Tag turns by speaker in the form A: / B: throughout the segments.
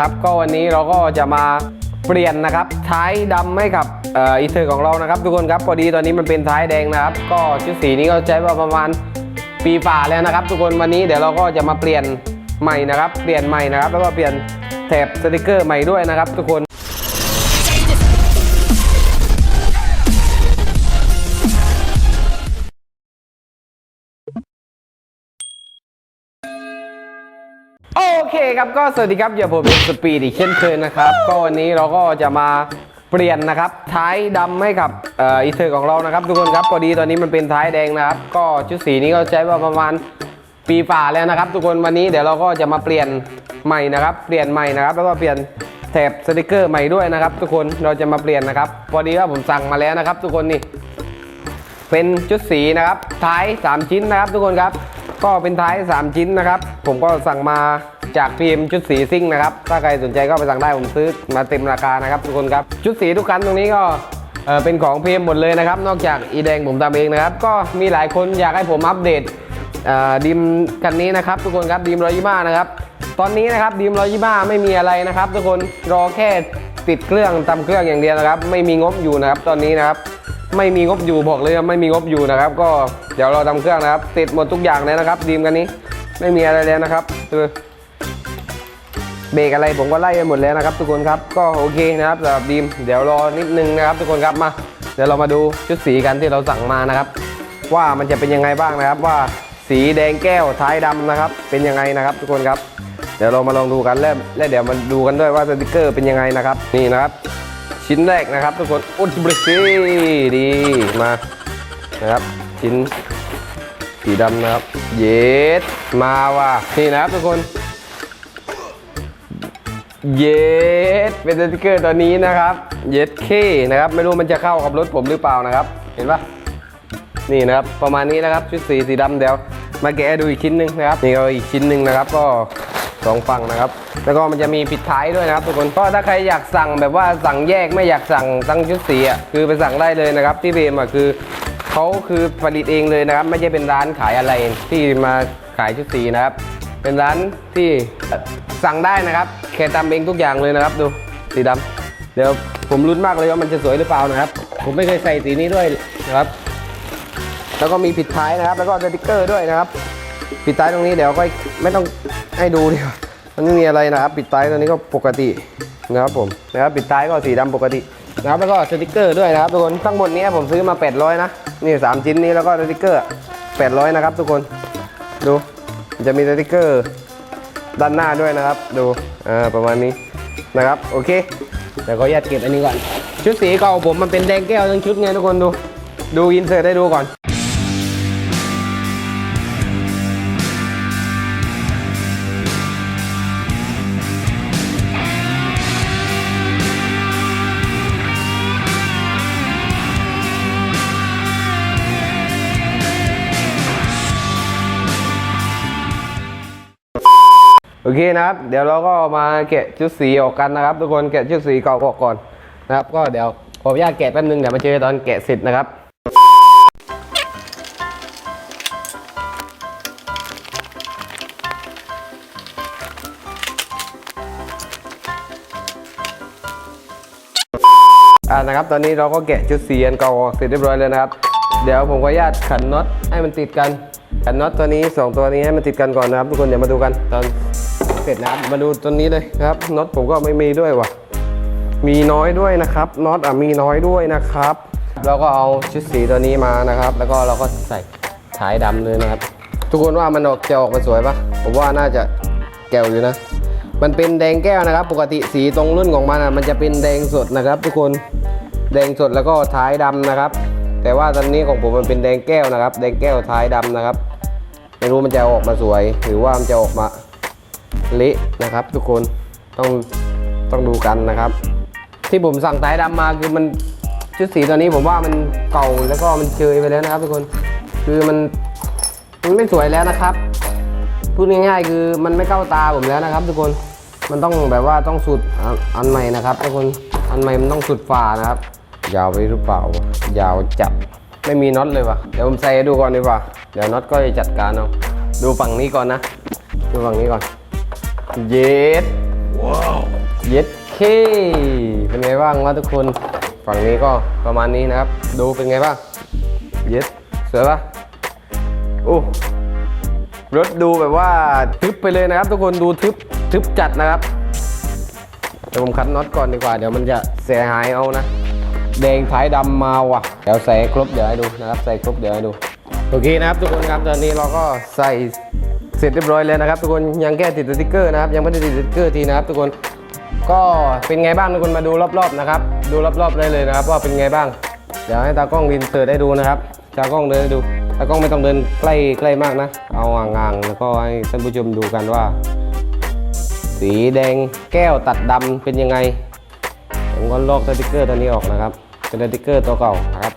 A: ครับก็วันนี้เราก็จะมาเปลี่ยนนะครับท้ายดำให้กับอีเทอร์ของเรานะครับ ทุกคนครับพอดีตอนนี้มันเป็นท้ายแดงนะครับ ก็ชุดสีนี้ก็ใช้มาประมาณปีฝ่าแล้วนะครับ ทุกคนวันนี้เดี๋ยวเราก็จะมาเปลี่ยนใหม่นะครับ เปลี่ยนใหม่นะครับ แล้วก็เปลี่ยนแถบสติกเกอร์ใหม่ด้วยนะครับ ทุกคน เคครับก็สวัสดีครับอย่าผมเป็นสปีดอีกเช่นเคยนะครับ ก็วันนี้เราก็จะมาเปลี่ยนนะครับท้ายดำให้กับอีเทอร์ของเรานะครับ ทุกคนครับพอดีตอนนี้มันเป็นท้ายแดงนะครับ ก็ชุดสีนี้ก็ใช้มาประมาณปีฝ่าแล้วนะครับ ทุกคนวันนี้เดี๋ยวเราก็จะมาเปลี่ยนใหม่นะครับ เปลี่ยนใหม่นะครับ แล้วก็เปลี่ยนแถบสติกเกอร์ใหม่ด้วยนะครับ ทุกคนเราจะมาเปลี่ยนนะครับพอดีว่าผมสั่งมาแล้วนะครับ ทุกคนนี่เป็นชุดสีนะครับท้าย 3 ชิ้นนะครับ ทุกคนครับก็เป็นท้าย 3 ชิ้นนะครับ ผมก็สั่งมา จากพีมชุดสีซิ่งนะครับ ถ้าใครสนใจก็ไปสั่งได้ผมซื้อมาเต็มราคานะครับทุกคนครับ ชุดสีทุกคันตรงนี้ก็เป็นของพีมหมดเลยนะครับ นอกจากอีแดงผมทำเองนะครับ ก็มีหลายคนอยากให้ผมอัปเดตดิมคันนี้นะครับ ทุกคนครับดิมร้อยยี่ห้านะครับ ตอนนี้นะครับดิมร้อยยี่ห้าไม่มีอะไรนะครับ ทุกคนรอแค่ติดเครื่องทำเครื่องอย่างเดียวนะครับ ไม่มีงบอยู่นะครับ ตอนนี้นะครับไม่มีงบอยู่บอกเลยไม่มีงบอยู่นะครับ ก็เดี๋ยวเราทำเครื่องนะครับ ติดหมดทุกอย่างเลยนะครับดีมกันนี้ ไม่มีอะไรแล้วนะครับคือ เบรกอะไรผมก็ไล่ไปหมดแล้วนะครับ ทุกคนครับก็โอเคนะครับสำหรับดีมเดี๋ยวรอนิดนึงนะครับ ทุกคนครับมา เดี๋ยวเรามาดูชุดสีกันที่เราสั่งมานะครับ ว่ามันจะเป็นยังไงบ้างนะครับ ว่าสีแดงแก้วท้ายดำนะครับ เป็นยังไงนะครับ ทุกคนครับ เดี๋ยวเรามาลองดูกันแล้วและเดี๋ยวมาดูกันด้วยว่าสติกเกอร์เป็นยังไงนะครับ นี่นะครับ ชิ้นแรกนะครับ ทุกคนอุดบริสีดีมานะครับ ชิ้นสีดำนะครับ เยสมาว่ะนี่นะครับทุกคน เยสเป็นสติกเกอร์ตัวนี้นะครับ เยสเคนะครับ ไม่รู้มันจะเข้ากับรถผมหรือเปล่านะครับ เห็นปะนี่นะครับ ประมาณนี้นะครับ ชุดสีสีดำเดี๋ยว มาแกะดูอีกชิ้นหนึ่งนะครับ นี่ก็อีกชิ้นหนึ่งนะครับ ก็สองฝั่งนะครับ แล้วก็มันจะมีปิดท้ายด้วยนะครับทุกคน ก็ถ้าใครอยากสั่งแบบว่าสั่งแยกไม่อยากสั่งตั้งชุดสีอะ คือไปสั่งได้เลยนะครับ ที่เบมอะคือเขาคือผลิตเองเลยนะครับ ไม่ใช่เป็นร้านขายอะไรที่มาขายชุดสีนะครับ เป็นร้านที่ สั่งได้นะครับแค่ทำเองทุกอย่างเลยนะครับดูสีดำเดี๋ยวผมรุ้นมากเลยว่ามันจะสวยหรือเปล่านะครับ ผมไม่เคยใส่สีนี้ด้วยนะครับ แล้วก็มีปิดท้ายนะครับ แล้วก็สติกเกอร์ด้วยนะครับ ปิดท้ายตรงนี้เดี๋ยวก็ไม่ต้องให้ดูดีกว่ามันไม่มีอะไรนะครับ ปิดท้ายตรงนี้ก็ปกตินะครับผมนะครับปิดท้ายก็สีดำปกตินะครับแล้วก็สติกเกอร์ด้วยนะครับทุกคนทั้งหมดนี้ผมซื้อมา 800 นะนี่สามชิ้นนี้แล้วก็สติกเกอร์ 800 นะครับทุกคนดูจะมีสติกเกอร์ ด้านหน้าด้วยนะครับ ดูอ่าประมาณนี้นะครับ โอเคเดี๋ยวก็ยัดเก็บอันนี้ก่อน ชุดสีเก่าผมมันเป็นแดงแก้วทั้งชุดไงทุกคนดู ดูอินเสิร์ตได้ดูก่อน เคนะครับ เดี๋ยวเราก็มาแกะชุดสีออกกันนะครับ ทุกคนแกะชุดสีเก่าออกก่อนนะครับ ก็เดี๋ยวขออนุญาตแกะแป๊บนึงเดี๋ยวมาเจอตอนแกะเสร็จนะครับอ่านะครับตอนนี้เราก็แกะชุดสีอันเก่าออกเสร็จเรียบร้อยแล้วนะครับ เดี๋ยวผมขออนุญาตขันน็อตให้มันติดกันขันน็อตตัวนี้สองตัวนี้ให้มันติดกันก่อนนะครับ ทุกคนเดี๋ยวมาดูกันตอน ร็จนะครับมาดูตัวนี้เลยครับน็อตผมก็ไม่มีด้วยว่ะ มีน้อยด้วยนะครับน็อตอะมีน้อยด้วยนะครับเราก็เอาชุดสีตัวนี้มานะครับ แล้วก็เราก็ใส่ท้ายดำเลยนะครับ ทุกคนว่ามันออกจะออกมาสวยปะผมว่าน่าจะแก้วอยู่นะ มันเป็นแดงแก้วนะครับ ปกติสีตรงรุ่นของมันอะมันจะเป็นแดงสดนะครับ ทุกคนแดงสดแล้วก็ท้ายดำนะครับ แต่ว่าตอนนี้ของผมมันเป็นแดงแก้วนะครับ แดงแก้วท้ายดำนะครับไม่รู้มันจะออกมาสวย หรือว่ามันจะออกมา เละนะครับ ทุกคนต้องต้องดูกันนะครับ ที่ผมสั่งท้ายดำมาคือมันชุดสีตัวนี้ผมว่ามันเก่าแล้วก็มันเชยไปแล้วนะครับ ทุกคนคือมันมันไม่สวยแล้วนะครับพูดง่ายๆคือมันไม่เข้าตาผมแล้วนะครับ ทุกคนมันต้องแบบว่าต้องสุดอันอันใหม่นะครับทุกคนอันใหม่มันต้องสุดฝ่านะครับ ยาวไปหรือเปล่าวะยาวจับไม่มีน็อตเลยวะเดี๋ยวผมใส่ให้ดูก่อนดีกว่าเดี๋ยวน็อตก็จะจัดการเอาดูฝั่งนี้ก่อนนะ ดูฝั่งนี้ก่อน เยสเย็ดเคเป็นไงบ้างวะทุกคน ฝั่งนี้ก็ประมาณนี้นะครับ ดูเป็นไงบ้าง เย็ดสวยปะโอ้รถดูแบบว่าทึบไปเลยนะครับ ทุกคนดูทึบทึบจัดนะครับเดี๋ยวผมคัดน็อตก่อนดีกว่า เดี๋ยวมันจะเสียหายเอานะ แดงท้ายดำมาว่ะ เดี๋ยวใส่ครบเดี๋ยวให้ดูนะครับ ใส่ครบเดี๋ยวให้ดู โอเคนะครับทุกคนครับตอนนี้เราก็ใส่ เสร็จเรียบร้อยแล้วนะครับ ทุกคนยังแค่ติดสติ๊กเกอร์นะครับ ยังไม่ได้ติดสติ๊กเกอร์ทีนะครับ ทุกคนก็เป็นไงบ้างทุกคนมาดูรอบๆนะครับ ดูรอบๆได้เลยนะครับ ว่าเป็นไงบ้าง เดี๋ยวให้ตากล้องดินเสิร์ตได้ดูนะครับตากล้องเดินให้ดูตากล้องไม่ต้องเดินใกล้ใกล้มากนะ เอาห่างๆแล้วก็ให้ท่านผู้ชมดูกันว่า สีแดงแก้วตัดดำเป็นยังไงผมก็ลอกสติกเกอร์ตัวนี้ออกนะครับเป็นสติกเกอร์ตัวเก่านะครับ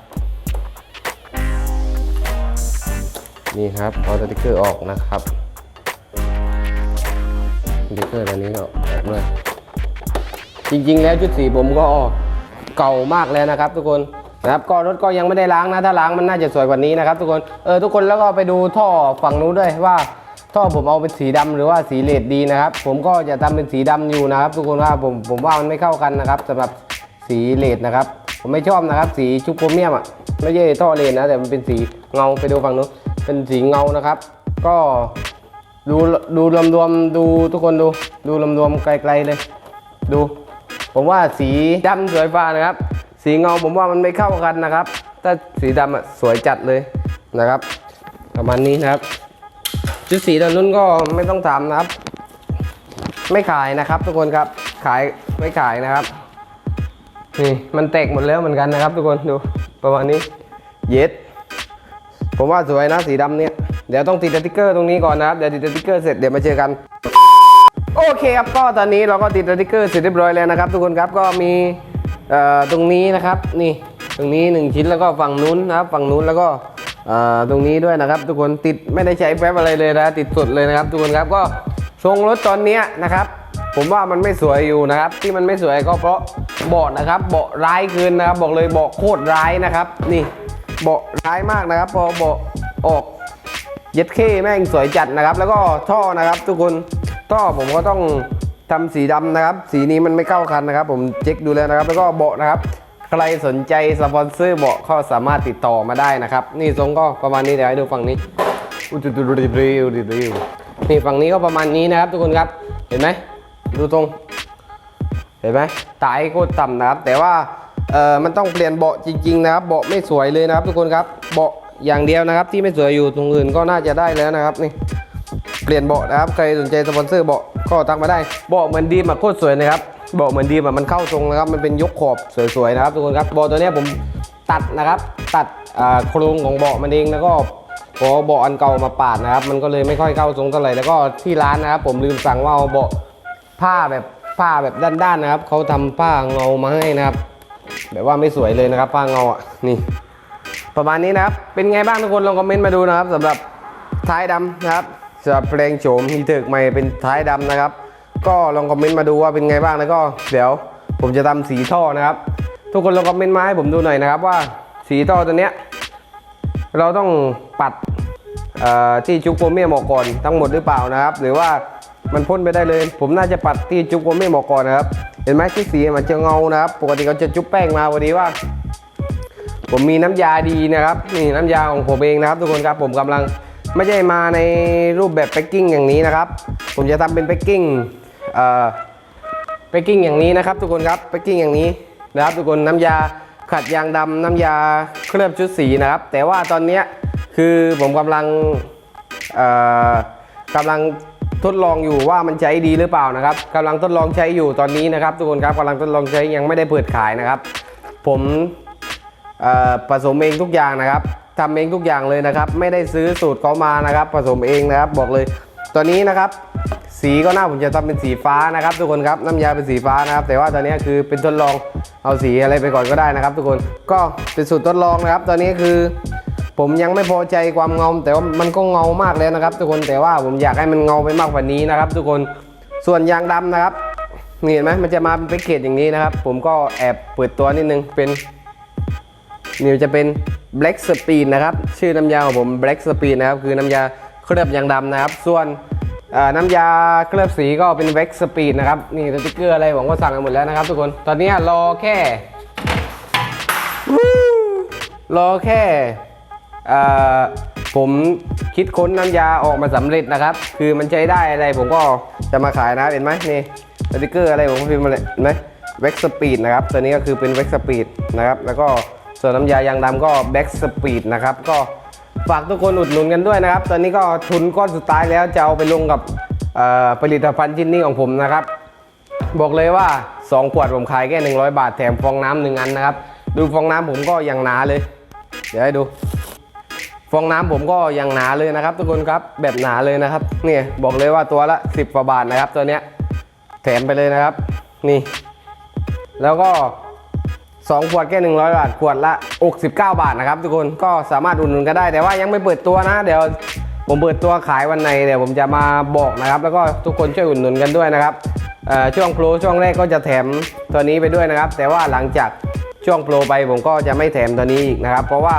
A: นี่ครับเอาสติกเกอร์ออกนะครับ สติกเกอร์ตัวนี้ก็ออกเลย จริงๆ แล้วชุดสีผมก็เก่ามากแล้วนะครับ ทุกคนนะครับก็รถก็ยังไม่ได้ล้างนะถ้าล้างมันน่าจะสวยกว่านี้นะครับ ทุกคนเออทุกคนแล้วก็ไปดูท่อฝั่งนู้นด้วยว่าท่อผมเอาเป็นสีดำหรือว่าสีเลดดีนะครับ ผมก็จะทำเป็นสีดำอยู่นะครับ ทุกคนว่าผมผมว่ามันไม่เข้ากันนะครับสำหรับสีเลดนะครับ ผมไม่ชอบนะครับ สีชุบโครเมียมอะไม่ใช่ท่อเลดนะแต่มันเป็นสีเงาไปดูฝั่งนู้นเป็นสีเงานะครับ ก็ ดูดูรวมๆดูทุกคนดู ดูรวมๆไกลๆเลย ดู ผมว่าสีดำสวยฟ้านะครับ สีเงาผมว่ามันไม่เข้ากันนะครับ ถ้าสีดำอะสวยจัดเลยนะครับ ประมาณนี้นะครับ ชุดสีตอนนู้นก็ไม่ต้องถามนะครับ ไม่ขายนะครับ ทุกคนครับขายไม่ขายนะครับนี่มันแตกหมดแล้วเหมือนกันนะครับ ทุกคนดูประมาณนี้ เย็ดผมว่าสวยนะสีดำเนี่ย เดี๋ยวต้องติดสติ๊กเกอร์ตรงนี้ก่อนนะครับ เดี๋ยวติดสติ๊กเกอร์เสร็จเดี๋ยวมาเจอกัน โอเคครับก็ตอนนี้เราก็ติดสติ๊กเกอร์เสร็จเรียบร้อยแล้วนะครับ ทุกคนครับก็มีเอ่อตรงนี้นะครับนี่ตรงนี้หนึ่งชิ้นแล้วก็ฝั่งนู้นนะครับฝั่งนู้นแล้วก็เอ่อตรงนี้ด้วยนะครับ ทุกคนติดไม่ได้ใช้แป๊บอะไรเลยนะติดสดเลยนะครับ ทุกคนครับก็ทรงรถตอนนี้นะครับ ผมว่ามันไม่สวยอยู่นะครับ ที่มันไม่สวยก็เพราะเบาะนะครับเบาะร้ายเกินนะครับ บอกเลยเบาะโคตรร้ายนะครับ นี่เบาะร้ายมากนะครับ พอเบาะออก เย็ดเข้แม่งสวยจัดนะครับ แล้วก็ท่อนะครับ ทุกคนท่อผมก็ต้องทำสีดำนะครับ สีนี้มันไม่เข้ากันนะครับ ผมเช็คดูแล้วนะครับ แล้วก็เบาะนะครับ ใครสนใจสปอนเซอร์เบาะก็สามารถติดต่อมาได้นะครับ นี่ทรงก็ประมาณนี้เดี๋ยวให้ดูฝั่งนี้อุยดูดูดูดูดูดูนี่ฝั่งนี้ก็ประมาณนี้นะครับ ทุกคนครับเห็นไหมดูตรง เห็นไหมตายโคตรต่ำนะครับ แต่ว่าเออมันต้องเปลี่ยนเบาะจริง ๆ นะครับ เบาะไม่สวยเลยนะครับ ทุกคนครับเบาะ อย่างเดียวนะครับ ที่ไม่สวยอยู่ตรงอื่นก็น่าจะได้แล้วนะครับนี่เปลี่ยนเบาะนะครับใครสนใจสปอนเซอร์เบาะก็ทักมาได้เบาะเหมือนดีมอะโคตรสวยนะครับเบาะเหมือนดีมอะมันเข้าทรงนะครับมันเป็นยกขอบสวยๆนะครับทุกคนครับเบาะตัวนี้ผมตัดนะครับ ตัดโครงของเบาะมันเองแล้วก็พอเบาะอันเก่ามาปาดนะครับ มันก็เลยไม่ค่อยเข้าทรงเท่าไหร่แล้วก็ที่ร้านนะครับ ผมลืมสั่งว่าเอาเบาะผ้าแบบผ้าแบบด้านๆนะครับเขาทำผ้าเงามาให้นะครับ แบบว่าไม่สวยเลยนะครับ ผ้าเงาอะนี่ ประมาณนี้นะครับ เป็นไงบ้างทุกคนลองคอมเมนต์มาดูนะครับสำหรับท้ายดำนะครับสำหรับเพลงโฉมฮีเถิกใหม่เป็นท้ายดำนะครับ ก็ลองคอมเมนต์มาดูว่าเป็นไงบ้างแล้วก็เดี๋ยวผมจะทำสีท่อนะครับ ทุกคนลองคอมเมนต์มาให้ผมดูหน่อยนะครับว่าสีท่อตัวเนี้ยเราต้องปัดที่จุกโครเมียมอกก่อนทั้งหมดหรือเปล่านะครับ หรือว่ามันพ่นไปได้เลย ผมน่าจะปัดที่จุกโครเมียมอกก่อนนะครับ เห็นไหมที่สีมันจะเงานะครับ ปกติเขาจะจุ๊บแป้งมาวันนี้ว่า ผมมีน้ำยาดีนะครับนี่น้ำยาของผมเองนะครับ ทุกคนครับผมกำลังไม่ใช่มาในรูปแบบแพ็กกิ้งอย่างนี้นะครับ ผมจะทำเป็นแพ็กกิ้งเอ่อแพ็กกิ้งอย่างนี้นะครับ ทุกคนครับแพ็กกิ้งอย่างนี้นะครับ ทุกคนน้ำยาขัดยางดำน้ำยาเคลือบชุดสีนะครับ แต่ว่าตอนเนี้คือผมกำลังเอ่อกำลังทดลองอยู่ว่ามันใช้ดีหรือเปล่านะครับกำลังทดลองใช้อยู่ตอนนี้นะครับ ทุกคนครับกำลังทดลองใช้ยังไม่ได้เปิดขายนะครับ ผม ผสมเองทุกอย่างนะครับทำเองทุกอย่างเลยนะครับ ไม่ได้ซื้อสูตรเขามานะครับ ผสมเองนะครับบอกเลยตอนนี้นะครับ สีก็น่าผมจะทำเป็นสีฟ้านะครับ ทุกคนครับน้ำยาเป็นสีฟ้านะครับ แต่ว่าตอนนี้คือเป็นทดลองเอาสีอะไรไปก่อนก็ได้นะครับ ทุกคนก็เป็นสูตรทดลองนะครับ ตอนนี้คือผมยังไม่พอใจความเงา แต่ว่ามันก็เงามากแล้วนะครับ ทุกคนแต่ว่าผมอยากให้มันเงาไปมากกว่านี้นะครับ ทุกคนส่วนยางดำนะครับเห็นไหมมันจะมาเป็นแพ็กเกจอย่างนี้นะครับ ผมก็แอบเปิดตัวนิดนึงเป็น นี่จะเป็น Black Speed นะครับ ชื่อน้ำยาของผม Black Speed นะครับ คือน้ำยาเคลือบยางดำนะครับ ส่วนน้ำยาเคลือบสีก็เป็นเว็กสปีดนะครับ นี่สติกเกอร์อะไรผมก็สั่งกันหมดแล้วนะครับ ทุกคน ตอนนี้รอแค่รอแค่ผมคิดค้นน้ำยาออกมาสำเร็จนะครับ คือมันใช้ได้อะไรผมก็จะมาขายนะเห็นไหมนี่สติกเกอร์อะไรผมก็พิมพ์มาเลยเห็นไหมเว็กสปีดนะครับ ตัวนี้ก็คือเป็นเว็กสปีดนะครับ แล้วก็ ส่วนน้ำยายางดำก็แบ็กสปีดนะครับก็ฝากทุกคนอุดหนุนกันด้วยนะครับ ตอนนี้ก็ทุนก้อนสุดท้ายแล้วจะเอาไปลงกับผลิตภัณฑ์ชิ้นนี้ของผมนะครับ บอกเลยว่า 2 ขวดผมขายแค่ 100 บาทแถมฟองน้ำหนึ่งอันนะครับ ดูฟองน้ำผมก็ยังหนาเลย เดี๋ยวให้ดู ฟองน้ำผมก็ยังหนาเลยนะครับ ทุกคนครับแบบหนาเลยนะครับนี่บอกเลยว่าตัวละ 10กว่าบาทนะครับ ตัวเนี้ยแถมไปเลยนะครับ นี่ แล้วก็ 2 ขวดแค่100 บาท ขวดละ 69 บาทนะครับทุกคนก็สามารถอุดหนุนก็ได้ แต่ว่ายังไม่เปิดตัวนะ เดี๋ยวผมเปิดตัวขายวันไหนเดี๋ยวผมจะมาบอกนะครับ แล้วก็ทุกคนช่วยอุดหนุนกันด้วยนะครับช่วงโปรช่วงแรกก็จะแถมตัวนี้ไปด้วยนะครับ แต่ว่าหลังจากช่วงโปรไปผมก็จะไม่แถมตัวนี้อีกนะครับ เพราะว่า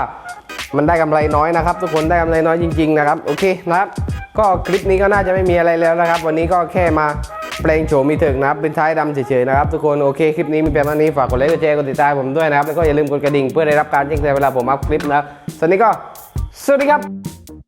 A: มันได้กำไรน้อยนะครับ ทุกคนได้กำไรน้อยจริง ๆ นะครับ โอเคนะครับ ก็คลิปนี้ก็น่าจะไม่มีอะไรแล้วนะครับ วันนี้ก็แค่มา แปลงโฉมมีถึงนะครับ เป็นท้ายดำเฉยๆนะครับทุกคนโอเคคลิปนี้มีเพียงเท่านี้ฝากกดไลค์กดแชร์กดติดตามผมด้วยนะครับแล้วก็อย่าลืมกดกระดิ่งเพื่อได้รับการแจ้งเตือนเวลาผมอัพคลิปนะครับสวัสดีก็สวัสดีครับ